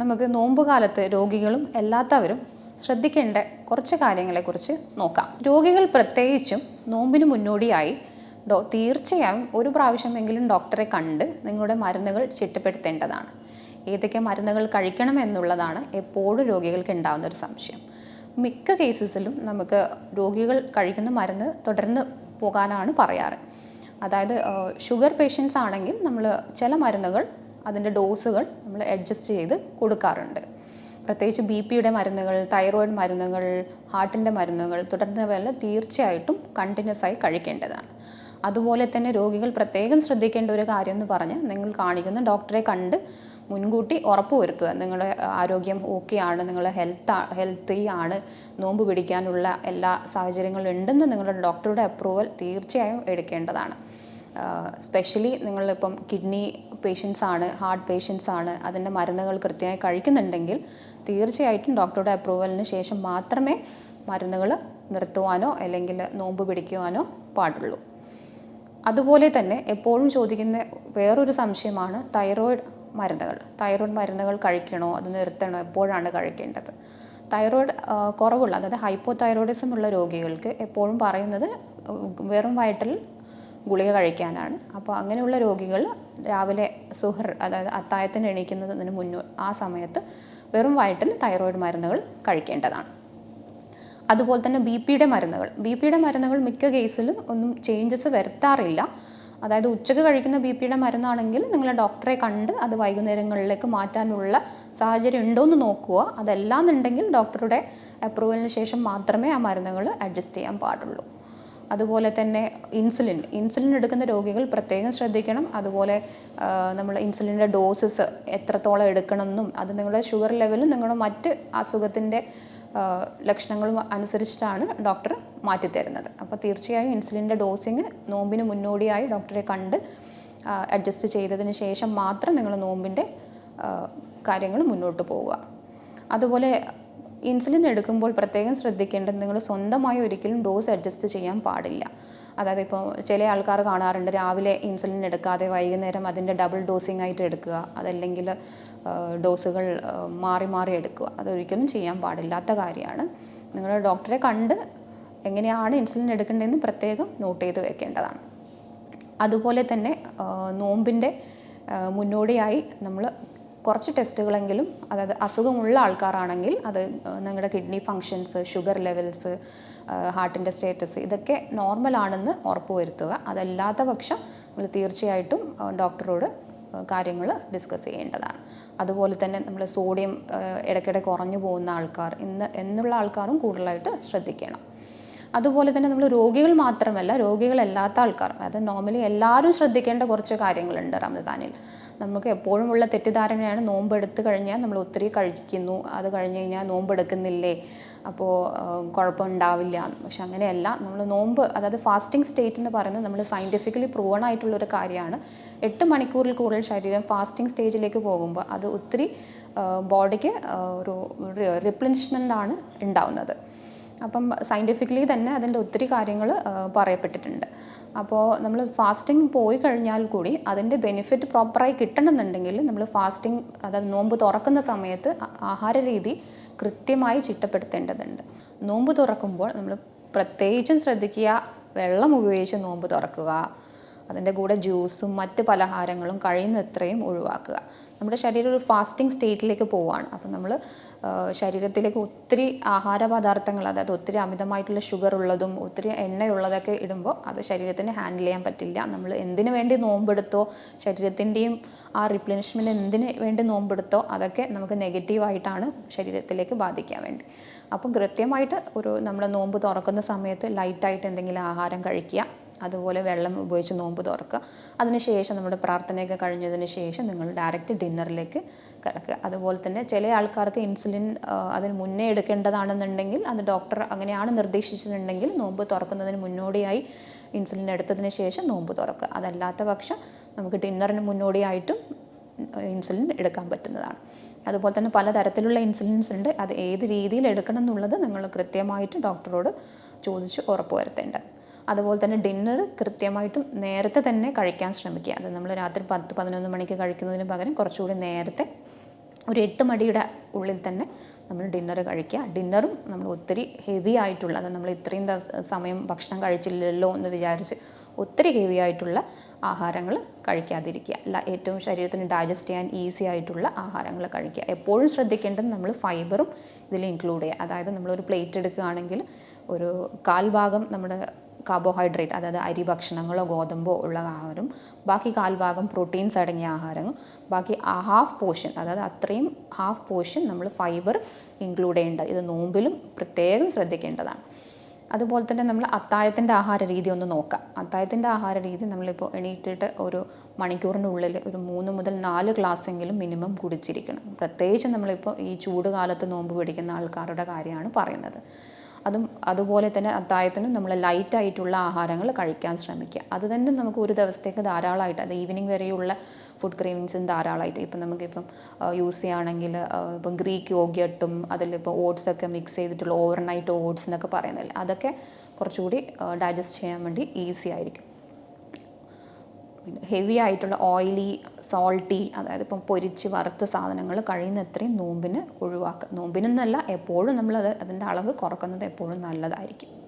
നമുക്ക് നോമ്പ് കാലത്ത് രോഗികളും അല്ലാത്തവരും ശ്രദ്ധിക്കേണ്ട കുറച്ച് കാര്യങ്ങളെക്കുറിച്ച് നോക്കാം. രോഗികൾ പ്രത്യേകിച്ചും നോമ്പിന് മുന്നോടിയായി ഡോ തീർച്ചയായും ഒരു പ്രാവശ്യമെങ്കിലും ഡോക്ടറെ കണ്ട് നിങ്ങളുടെ മരുന്നുകൾ ചിട്ടപ്പെടുത്തേണ്ടതാണ്. ഏതൊക്കെ മരുന്നുകൾ കഴിക്കണം എന്നുള്ളതാണ് എപ്പോഴും രോഗികൾക്ക് ഉണ്ടാകുന്ന ഒരു സംശയം. മിക്ക കേസസിലും നമുക്ക് രോഗികൾ കഴിക്കുന്ന മരുന്ന് തുടർന്ന് പോകാനാണ് പറയാറ്. അതായത് ഷുഗർ പേഷ്യൻസ് ആണെങ്കിൽ നമ്മൾ ചില മരുന്നുകൾ അതിന്റെ ഡോസുകൾ നമ്മൾ അഡ്ജസ്റ്റ് ചെയ്ത് കൊടുക്കാറുണ്ട്. പ്രത്യേകിച്ച് ബി പിയുടെ മരുന്നുകൾ തൈറോയിഡ് മരുന്നുകൾ ഹാർട്ടിന്റെ മരുന്നുകൾ തുടർന്നവയെല്ലാം തീർച്ചയായിട്ടും കണ്ടിന്യൂസ് ആയി കഴിക്കേണ്ടതാണ്. അതുപോലെ തന്നെ രോഗികൾ പ്രത്യേകം ശ്രദ്ധിക്കേണ്ട ഒരു കാര്യം എന്ന് പറഞ്ഞാൽ നിങ്ങൾ കാണിക്കുന്ന ഡോക്ടറെ കണ്ട് മുൻകൂട്ടി ഉറപ്പ് വരുത്തുക. നിങ്ങളുടെ ആരോഗ്യം ഓക്കെ ആണ് നിങ്ങൾ ഹെൽത്ത് ഹെൽത്തി ആണ് നോമ്പ് പിടിക്കാനുള്ള എല്ലാ സാഹചര്യങ്ങളും ഉണ്ടെന്ന് നിങ്ങളുടെ ഡോക്ടറുടെ അപ്രൂവൽ തീർച്ചയായും എടുക്കേണ്ടതാണ്. സ്പെഷ്യലി നിങ്ങളിപ്പം കിഡ്നി പേഷ്യൻസ് ആണ് ഹാർട്ട് പേഷ്യൻസ് ആണ് അതിന്റെ മരുന്നുകൾ കൃത്യമായി കഴിക്കുന്നുണ്ടെങ്കിൽ തീർച്ചയായിട്ടും ഡോക്ടറുടെ അപ്രൂവലിന് ശേഷം മാത്രമേ മരുന്നുകൾ നിർത്തുവാനോ അല്ലെങ്കിൽ നോമ്പ് പിടിക്കുവാനോ പാടുള്ളൂ. അതുപോലെ തന്നെ എപ്പോഴും ചോദിക്കുന്ന വേറൊരു സംശയമാണ് തൈറോയിഡ് മരുന്നുകൾ. തൈറോയിഡ് മരുന്നുകൾ കഴിക്കണോ? അത് നിർത്തണോ? എപ്പോഴാണ് കഴിക്കേണ്ടത്? തൈറോയിഡ് കുറവുള്ള അതായത് ഹൈപ്പോ തൈറോയിഡിസം ഉള്ള രോഗികൾക്ക് എപ്പോഴും പറയുന്നത് വെറും വയറ്റിൽ ഗുളിക കഴിക്കാനാണ്. അപ്പോൾ അങ്ങനെയുള്ള രോഗികൾ രാവിലെ സുഹർ അതായത് അത്തായത്തിന് എണീക്കുന്നതിന് മുന്നോ ആ സമയത്ത് വെറും വയറ്റിൽ തൈറോയിഡ് മരുന്നുകൾ കഴിക്കേണ്ടതാണ്. അതുപോലെ തന്നെ ബി പിയുടെ മരുന്നുകൾ. ബി പിയുടെ മരുന്നുകൾ മിക്ക കേസിലും ഒന്നും ചേഞ്ചസ് വരുത്താറില്ല. അതായത് ഉച്ചയ്ക്ക് കഴിക്കുന്ന ബി പിയുടെ മരുന്നാണെങ്കിൽ നിങ്ങൾ ഡോക്ടറെ കണ്ട് അത് വൈകുന്നേരങ്ങളിലേക്ക് മാറ്റാനുള്ള സാഹചര്യം ഉണ്ടോ എന്ന് നോക്കുക. അതല്ലാന്നുണ്ടെങ്കിൽ ഡോക്ടറുടെ അപ്രൂവലിന് ശേഷം മാത്രമേ ആ മരുന്നുകൾ അഡ്ജസ്റ്റ് ചെയ്യാൻ പാടുള്ളൂ. അതുപോലെ തന്നെ ഇൻസുലിൻ. ഇൻസുലിൻ എടുക്കുന്ന രോഗികൾ പ്രത്യേകം ശ്രദ്ധിക്കണം. അതുപോലെ നമ്മൾ ഇൻസുലിന്റെ ഡോസസ് എത്രത്തോളം എടുക്കണമെന്നും അത് നിങ്ങളുടെ ഷുഗർ ലെവലും നിങ്ങളുടെ മറ്റ് അസുഖത്തിന്റെ ലക്ഷണങ്ങളും അനുസരിച്ചിട്ടാണ് ഡോക്ടർ മാറ്റിത്തരുന്നത്. അപ്പോൾ തീർച്ചയായും ഇൻസുലിന്റെ ഡോസിങ് നോമ്പിന് മുന്നോടിയായി ഡോക്ടറെ കണ്ട് അഡ്ജസ്റ്റ് ചെയ്തതിന് ശേഷം മാത്രം നിങ്ങൾ നോമ്പിന്റെ കാര്യങ്ങൾ മുന്നോട്ട് പോവുക. അതുപോലെ ഇൻസുലിൻ എടുക്കുമ്പോൾ പ്രത്യേകം ശ്രദ്ധിക്കേണ്ടത് നിങ്ങൾ സ്വന്തമായി ഒരിക്കലും ഡോസ് അഡ്ജസ്റ്റ് ചെയ്യാൻ പാടില്ല. അതായത് ഇപ്പോൾ ചില ആൾക്കാർ കാണാറുണ്ട് രാവിലെ ഇൻസുലിൻ എടുക്കാതെ വൈകുന്നേരം അതിന്റെ ഡബിൾ ഡോസിങ് ആയിട്ട് എടുക്കുക അതല്ലെങ്കിൽ ഡോസുകൾ മാറി മാറി എടുക്കുക. അതൊരിക്കലും ചെയ്യാൻ പാടില്ലാത്ത കാര്യമാണ്. നിങ്ങൾ ഡോക്ടറെ കണ്ട് എങ്ങനെയാണ് ഇൻസുലിൻ എടുക്കേണ്ടതെന്ന് പ്രത്യേകം നോട്ട് ചെയ്ത് വെക്കേണ്ടതാണ്. അതുപോലെ തന്നെ നോമ്പിന്റെ മുന്നോടിയായി നമ്മൾ കുറച്ച് ടെസ്റ്റുകളെങ്കിലും അതായത് അസുഖമുള്ള ആൾക്കാരാണെങ്കിൽ അത് നിങ്ങളുടെ കിഡ്നി ഫങ്ഷൻസ് ഷുഗർ ലെവൽസ് ഹാർട്ടിന്റെ സ്റ്റേറ്റസ് ഇതൊക്കെ നോർമൽ ആണെന്ന് ഉറപ്പുവരുത്തുക. അതല്ലാത്ത പക്ഷം നമ്മൾ തീർച്ചയായിട്ടും ഡോക്ടറോട് കാര്യങ്ങൾ ഡിസ്കസ് ചെയ്യേണ്ടതാണ്. അതുപോലെ തന്നെ നമ്മൾ സോഡിയം ഇടയ്ക്കിടെ കുറഞ്ഞു പോകുന്ന ആൾക്കാർ ഇന്ന് എന്നുള്ള ആൾക്കാരും കൂടുതലായിട്ട് ശ്രദ്ധിക്കണം. അതുപോലെ തന്നെ നമ്മൾ രോഗികൾ മാത്രമല്ല രോഗികളല്ലാത്ത ആൾക്കാർ അതായത് നോർമലി എല്ലാവരും ശ്രദ്ധിക്കേണ്ട കുറച്ച് കാര്യങ്ങളുണ്ട് റമദാനിൽ നമുക്ക് എപ്പോഴും ഉള്ള തെറ്റിദ്ധാരണയാണ് എടുത്തു കഴിഞ്ഞാൽ നമ്മൾ ഒത്തിരി കഴിക്കുന്നു. അത് കഴിഞ്ഞ് കഴിഞ്ഞാൽ നോമ്പ് എടുക്കുന്നില്ലേ അപ്പോൾ കുഴപ്പമുണ്ടാവില്ല. പക്ഷെ അങ്ങനെയല്ല. നമ്മൾ നോമ്പ് അതായത് ഫാസ്റ്റിംഗ് സ്റ്റേറ്റ് എന്ന് പറയുന്നത് നമ്മൾ സയന്റിഫിക്കലി പ്രൂവൺ ആയിട്ടുള്ള ഒരു കാര്യമാണ്. എട്ട് മണിക്കൂറിൽ കൂടുതൽ ശരീരം ഫാസ്റ്റിംഗ് സ്റ്റേജിലേക്ക് പോകുമ്പോൾ അത് ഒത്തിരി ബോഡിക്ക് ഒരു റിപ്ലിനിഷ്മെന്റ് ആണ് ഉണ്ടാവുന്നത്. അപ്പം സയന്റിഫിക്കലി തന്നെ അതിന്റെ ഒത്തിരി കാര്യങ്ങൾ പറയപ്പെട്ടിട്ടുണ്ട്. അപ്പോൾ നമ്മൾ ഫാസ്റ്റിംഗ് പോയി കഴിഞ്ഞാൽ കൂടി അതിന്റെ ബെനിഫിറ്റ് പ്രോപ്പറായി കിട്ടണമെന്നുണ്ടെങ്കിൽ നമ്മൾ ഫാസ്റ്റിംഗ് അതായത് നോമ്പ് തുറക്കുന്ന സമയത്ത് ആഹാര രീതി കൃത്യമായി ചിട്ടപ്പെടുത്തേണ്ടതുണ്ട്. നോമ്പ് തുറക്കുമ്പോൾ നമ്മൾ പ്രത്യേകിച്ചും ശ്രദ്ധിക്കുക വെള്ളം ഉപയോഗിച്ച് നോമ്പ് തുറക്കുക അതിന്റെ കൂടെ ജ്യൂസും മറ്റ് പലഹാരങ്ങളും കഴിയുന്നത്രയും ഒഴിവാക്കുക. നമ്മുടെ ശരീരം ഒരു ഫാസ്റ്റിംഗ് സ്റ്റേറ്റിലേക്ക് പോവുകയാണ് അപ്പം നമ്മൾ ശരീരത്തിലേക്ക് ഒത്തിരി ആഹാര പദാർത്ഥങ്ങൾ അതായത് ഒത്തിരി അമിതമായിട്ടുള്ള ഷുഗർ ഉള്ളതും ഒത്തിരി എണ്ണയുള്ളതൊക്കെ ഇടുമ്പോൾ അത് ശരീരത്തിന് ഹാൻഡിൽ ചെയ്യാൻ പറ്റില്ല. നമ്മൾ എന്തിനു വേണ്ടി നോമ്പെടുത്തോ ശരീരത്തിന്റെയും ആ റിപ്ലനിഷ്മെന്റ് എന്തിന് വേണ്ടി നോമ്പെടുത്തോ അതൊക്കെ നമുക്ക് നെഗറ്റീവായിട്ടാണ് ശരീരത്തിലേക്ക് ബാധിക്കാൻ വേണ്ടി. അപ്പം കൃത്യമായിട്ട് ഒരു നമ്മൾ നോമ്പ് തുറക്കുന്ന സമയത്ത് ലൈറ്റായിട്ട് എന്തെങ്കിലും ആഹാരം കഴിക്കുക. അതുപോലെ വെള്ളം ഉപയോഗിച്ച് നോമ്പ് തുറക്കുക. അതിനുശേഷം നമ്മുടെ പ്രാർത്ഥനയൊക്കെ കഴിഞ്ഞതിന് ശേഷം നിങ്ങൾ ഡയറക്റ്റ് ഡിന്നറിലേക്ക് കിടക്കുക. അതുപോലെ തന്നെ ചില ആൾക്കാർക്ക് ഇൻസുലിൻ അതിന് മുന്നേ എടുക്കേണ്ടതാണെന്നുണ്ടെങ്കിൽ അത് ഡോക്ടർ അങ്ങനെയാണ് നിർദ്ദേശിച്ചിട്ടുണ്ടെങ്കിൽ നോമ്പ് തുറക്കുന്നതിന് മുന്നോടിയായി ഇൻസുലിൻ എടുത്തതിന് ശേഷം നോമ്പ് തുറക്കുക. അതല്ലാത്ത പക്ഷം നമുക്ക് ഡിന്നറിന് മുന്നോടിയായിട്ടും ഇൻസുലിൻ എടുക്കാൻ പറ്റുന്നതാണ്. അതുപോലെ തന്നെ പലതരത്തിലുള്ള ഇൻസുലിൻസ് ഉണ്ട്. അത് ഏത് രീതിയിൽ എടുക്കണം എന്നുള്ളത് നിങ്ങൾ കൃത്യമായിട്ട് ഡോക്ടറോട് ചോദിച്ച് ഉറപ്പ് വരുത്തേണ്ടത്. അതുപോലെ തന്നെ ഡിന്നർ കൃത്യമായിട്ടും നേരത്തെ തന്നെ കഴിക്കാൻ ശ്രമിക്കുക. അത് നമ്മൾ രാത്രി പത്ത് പതിനൊന്ന് മണിക്ക് കഴിക്കുന്നതിന് പകരം കുറച്ചുകൂടി നേരത്തെ ഒരു എട്ട് മടിയുടെ ഉള്ളിൽ തന്നെ നമ്മൾ ഡിന്നർ കഴിക്കുക. ഡിന്നറും നമ്മൾ ഒത്തിരി ഹെവി ആയിട്ടുള്ള അത് നമ്മൾ ഇത്രയും സമയം ഭക്ഷണം കഴിച്ചില്ലല്ലോ എന്ന് വിചാരിച്ച് ഒത്തിരി ഹെവി ആയിട്ടുള്ള ആഹാരങ്ങൾ കഴിക്കാതിരിക്കുക. അല്ല ഏറ്റവും ശരീരത്തിന് ഡൈജസ്റ്റ് ചെയ്യാൻ ഈസി ആയിട്ടുള്ള ആഹാരങ്ങൾ കഴിക്കുക. എപ്പോഴും ശ്രദ്ധിക്കേണ്ടത് നമ്മൾ ഫൈബറും ഇതിൽ ഇൻക്ലൂഡ് ചെയ്യുക. അതായത് നമ്മളൊരു പ്ലേറ്റ് എടുക്കുകയാണെങ്കിൽ ഒരു കാൽഭാഗം നമ്മുടെ കാർബോഹൈഡ്രേറ്റ് അതായത് അരി ഭക്ഷണങ്ങളോ ഗോതമ്പോ ഉള്ള ആഹാരം ബാക്കി കാൽഭാഗം പ്രോട്ടീൻസ് അടങ്ങിയ ആഹാരങ്ങൾ ബാക്കി ഹാഫ് പോർഷൻ അതായത് അത്രയും ഹാഫ് പോർഷൻ നമ്മൾ ഫൈബർ ഇൻക്ലൂഡ് ചെയ്യേണ്ടത് ഇത് നോമ്പിലും പ്രത്യേകം ശ്രദ്ധിക്കേണ്ടതാണ്. അതുപോലെ തന്നെ നമ്മൾ അത്തായത്തിന്റെ ആഹാര രീതി ഒന്ന് നോക്കാം. അത്തായത്തിന്റെ ആഹാര രീതി നമ്മളിപ്പോൾ എണീറ്റിട്ട് ഒരു മണിക്കൂറിനുള്ളിൽ ഒരു മൂന്ന് മുതൽ നാല് ഗ്ലാസ്സെങ്കിലും മിനിമം കുടിച്ചിരിക്കണം. പ്രത്യേകിച്ച് നമ്മളിപ്പോൾ ഈ ചൂട് കാലത്ത് നോമ്പ് പിടിക്കുന്ന ആൾക്കാരുടെ കാര്യമാണ് പറയുന്നത്. അതും അതുപോലെ തന്നെ അത്തായത്തിനും നമ്മൾ ലൈറ്റായിട്ടുള്ള ആഹാരങ്ങൾ കഴിക്കാൻ ശ്രമിക്കുക. അത് തന്നെ നമുക്ക് ഒരു ദിവസത്തേക്ക് ധാരാളമായിട്ട് അത് ഈവനിങ് വരെയുള്ള ഫുഡ് ക്രീംസും ധാരാളമായിട്ട്. ഇപ്പം നമുക്കിപ്പം യൂസ് ചെയ്യുകയാണെങ്കിൽ ഇപ്പം ഗ്രീക്ക് യോഗ്യട്ടും അതിലിപ്പോൾ ഓട്സൊക്കെ മിക്സ് ചെയ്തിട്ടുള്ള ഓവർനൈറ്റ് ഓട്സ് എന്നൊക്കെ പറയുന്നില്ല അതൊക്കെ കുറച്ചുകൂടി ഡൈജസ്റ്റ് ചെയ്യാൻ വേണ്ടി ഈസി ആയിരിക്കും. ഹെവി ആയിട്ടുള്ള ഓയിലി സോൾട്ടി അതായത് ഇപ്പം പൊരിച്ച് വറുത്ത സാധനങ്ങൾ കഴിയുന്നത്രയും നോമ്പിന് ഒഴിവാക്കുക. നോമ്പിനെന്നല്ല എപ്പോഴും നമ്മളത് അതിന്റെ അളവ് കുറക്കുന്നത് എപ്പോഴും നല്ലതായിരിക്കും.